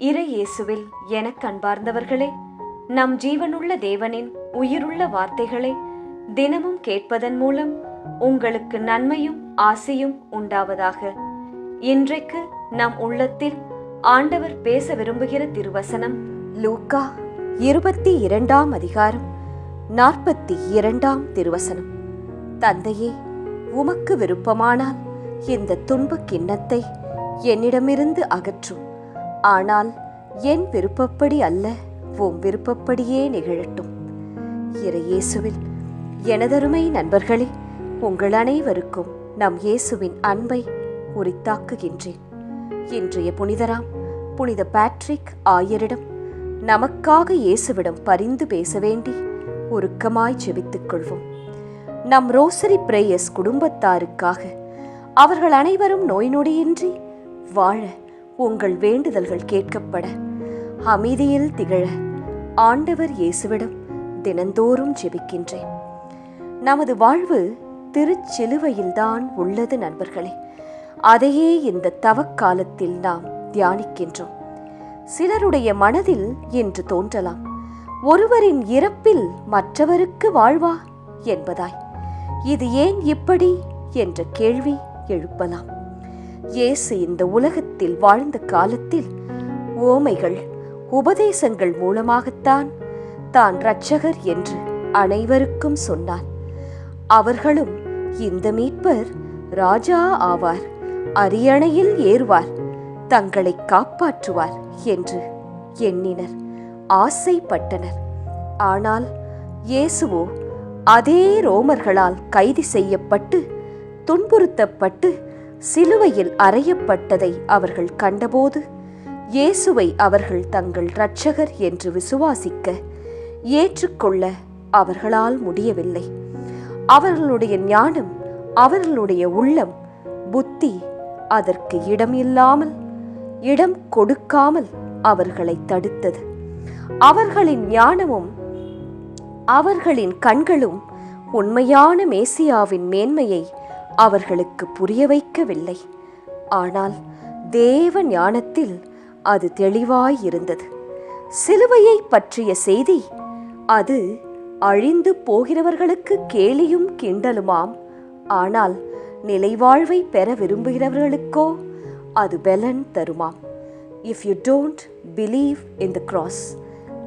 இறை இயேசுவில் எனக் அன்பார்ந்தவர்களே நம் ஜீவனுள்ள தேவனின் உயிருள்ள வார்த்தைகளை தினமும் கேட்பதன் மூலம் உங்களுக்கு நன்மையும் ஆசையும் உண்டாவதாக. இன்றைக்கு நம் உள்ளத்தில் ஆண்டவர் பேச விரும்புகிற திருவசனம் லூக்கா இருபத்தி இரண்டாம் அதிகாரம் நாற்பத்தி இரண்டாம் திருவசனம். தந்தையே உமக்கு விருப்பமானால் இந்த துன்பக் கிண்ணத்தை என்னிடமிருந்து அகற்றும். ஆனால் என் விருப்பப்படி அல்ல உம் விருப்பப்படியே நிகழட்டும். இறையேசுவில் எனதருமை நண்பர்களே உங்கள் அனைவருக்கும் நம் இயேசுவின் அன்பை உரித்தாக்குகின்றேன். இன்றைய புனிதராம் புனித பேட்ரிக் ஆயரிடம் நமக்காக இயேசுவிடம் பரிந்து பேச வேண்டி உருக்கமாய் ஜெபித்துக் கொள்வோம். நம் ரோசரி பிரேயர்ஸ் குடும்பத்தாருக்காக அவர்கள் அனைவரும் நோய் நொடியின்றி வாழ உங்கள் வேண்டுதல்கள் கேட்கப்பட. அமைதியில் திகழ ஆண்டவர் இயேசுவிடம் தினந்தோறும் ஜெபிக்கின்றேன். நமது வாழ்வு திருச்சிலுவையில்தான் உள்ளது நண்பர்களே. அதையே இந்த தவக்காலத்தில் நாம் தியானிக்கின்றோம். சிலருடைய மனதில் என்று தோன்றலாம். ஒருவரின் இறப்பில் மற்றவருக்கு வாழ்வா என்பதாய். இது ஏன் இப்படி? என்ற கேள்வி எழுப்பலாம். இயேசு இந்த உலகத்தில் வாழ்ந்த காலத்தில் ஓமைகள் உபதேசங்கள் மூலமாகத்தான் தான் இரட்சகர் என்று அனைவருக்கும் சொன்னான் அவர்களும் இந்த மீட்பர் ராஜா ஆவார் அரியணையில் ஏறுவார் தங்களை காப்பாற்றுவார் என்று எண்ணினர் ஆசைப்பட்டனர். ஆனால் இயேசுவோ அதே ரோமர்களால் கைது செய்யப்பட்டு துன்புறுத்தப்பட்டு சிலுவையில் அறையப்பட்டதை அவர்கள் கண்டபோது இயேசுவை அவர்கள் தங்கள் இரட்சகர் என்று விசுவாசிக்க ஏற்றுக்கொள்ள அவர்களால் முடியவில்லை. அவர்களுடைய ஞானம் அவர்களுடைய உள்ளம் புத்தி அதற்கு இடம் இல்லாமல் இடம் கொடுக்காமல் அவர்களை தடுத்தது. அவர்களின் ஞானமும் அவர்களின் கண்களும் உண்மையான மேசியாவின் மேன்மையை அவர்களுக்கு புரிய வைக்கவில்லை. ஆனால் தேவ ஞானத்தில் அது தெளிவாய் இருந்தது சிலுவையை பற்றிய செய்தி அது அழிந்து போகிறவர்களுக்கு கேலியும் கிண்டலுமாம். ஆனால் நிலைவாழ்வை பெற விரும்புகிறவர்களுக்கோ அது பெலன் தருமாம். If you don't believe in the cross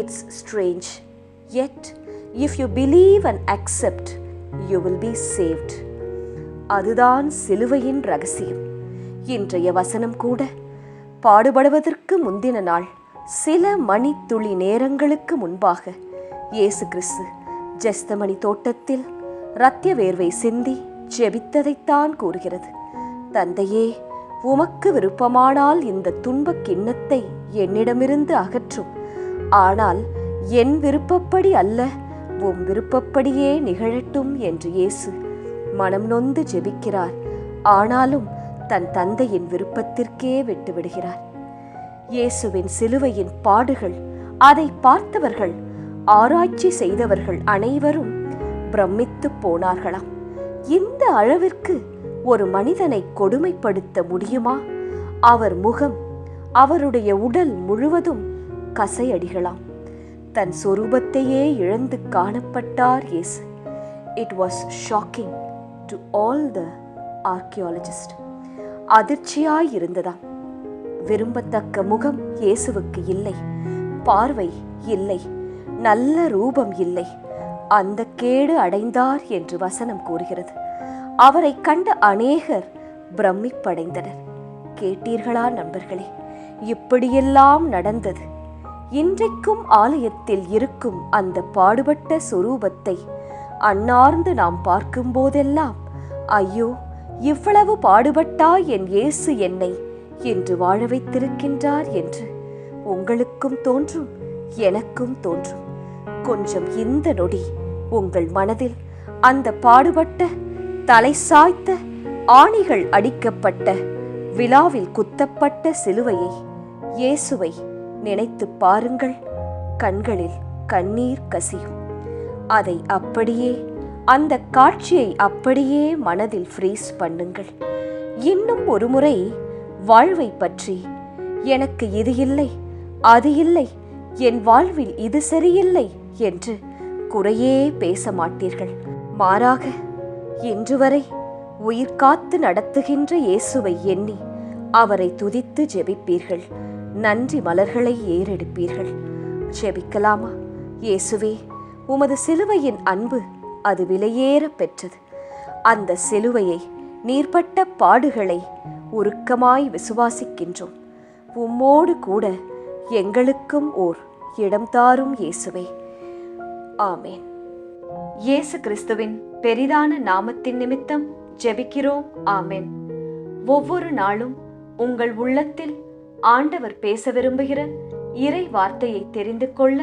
it's strange yet if you believe and accept you will be saved அதுதான் சிலுவையின் ரகசியம். இன்றைய வசனம் கூட பாடுபடுவதற்கு முந்தின நாள் சில மணி துளி நேரங்களுக்கு முன்பாக இயேசு கிறிஸ்து ஜெஸ்தமணி தோட்டத்தில் ரத்திய வேர்வை சிந்தி ஜெபித்ததைத்தான் கூறுகிறது. தந்தையே உமக்கு விருப்பமானால் இந்த துன்பக் கிண்ணத்தை என்னிடமிருந்து அகற்றும். ஆனால் என் விருப்பப்படி அல்ல உம் விருப்பப்படியே நிகழட்டும் என்று இயேசு மனம் நொந்து ஜெபிக்கிறார். ஆனாலும் தன் தந்தையின் விருப்பத்திற்கே விட்டுவிடுகிறார். இயேசுவின் சிலுவையின் பாடுகள் அதை பார்த்தவர்கள் ஆராய்ச்சி செய்தவர்கள் அனைவரும் பிரமித்து போனார்களாம். இந்த அளவிற்கு ஒரு மனிதனை கொடுமைப்படுத்த முடியுமா? அவர் முகம் அவருடைய உடல் முழுவதும் கசையடிகளாம். தன் சொரூபத்தையே இழந்து காணப்பட்டார் இயேசு. It was shocking to all the archaeologist அதிர்ச்சியாய் இருந்ததாம் விரும்பத்தக்க முகம் இயேசுவுக்கு இல்லை. பார்வை இல்லை. நல்ல ரூபம் இல்லை. அந்த கேடு அடைந்தார் என்று வசனம் கூறுகிறது. அவரை கண்ட அநேகர் பிரமிப்படைந்தனர். கேட்டீர்களா நண்பர்களே? இப்படியெல்லாம் நடந்தது. இன்றைக்கும் ஆலயத்தில் இருக்கும் அந்த பாடுபட்ட சொரூபத்தை அன்னார்ந்து நாம் பார்க்கும் போதெல்லாம் ஐயோ இவ்வளவு பாடுபட்டா என் இயேசு என்னை என்று வாழ வைத்திருக்கின்றார் என்று உங்களுக்கும் தோன்றும் எனக்கும் தோன்றும். கொஞ்சம் இந்த நொடி உங்கள் மனதில் அந்த பாடுபட்ட தலை சாய்த்த ஆணிகள் அடிக்கப்பட்ட விழாவில் குத்தப்பட்ட சிலுவையை இயேசுவை நினைத்துப் பாருங்கள். கண்களில் கண்ணீர் கசியும். அதை அப்படியே அந்த காட்சியை அப்படியே மனதில் ஃப்ரீஸ் பண்ணுங்கள். இன்னும் ஒருமுறை வாழ்வை பற்றி எனக்கு இது இல்லை அது இல்லை என் வாழ்வில் இது சரியில்லை என்று குறையே பேச மாட்டீர்கள். மாறாக இன்று வரை உயிர் காத்து நடத்துகின்ற இயேசுவை எண்ணி அவரை துதித்து ஜெபிப்பீர்கள். நன்றி மலர்களை ஏறெடுப்பீர்கள். ஜெபிக்கலாமா? இயேசுவே உமது சிலுவையின் அன்பு அது விலையேற பெற்றது. அந்த சிலுவையை நீர்பட்ட பாடுகளை உருக்கமாய் விசுவாசிக்கின்றோம். உம்மோடு கூட எங்களுக்கும் ஓர் இடம் தாரும் இயேசுவே. ஆமேன். இயேசு கிறிஸ்துவின் பெரிதான நாமத்தின் நிமித்தம் ஜெபிக்கிறோம். ஆமேன். ஒவ்வொரு நாளும் உங்கள் உள்ளத்தில் ஆண்டவர் பேச விரும்புகிற இறை வார்த்தையை தெரிந்து கொள்ள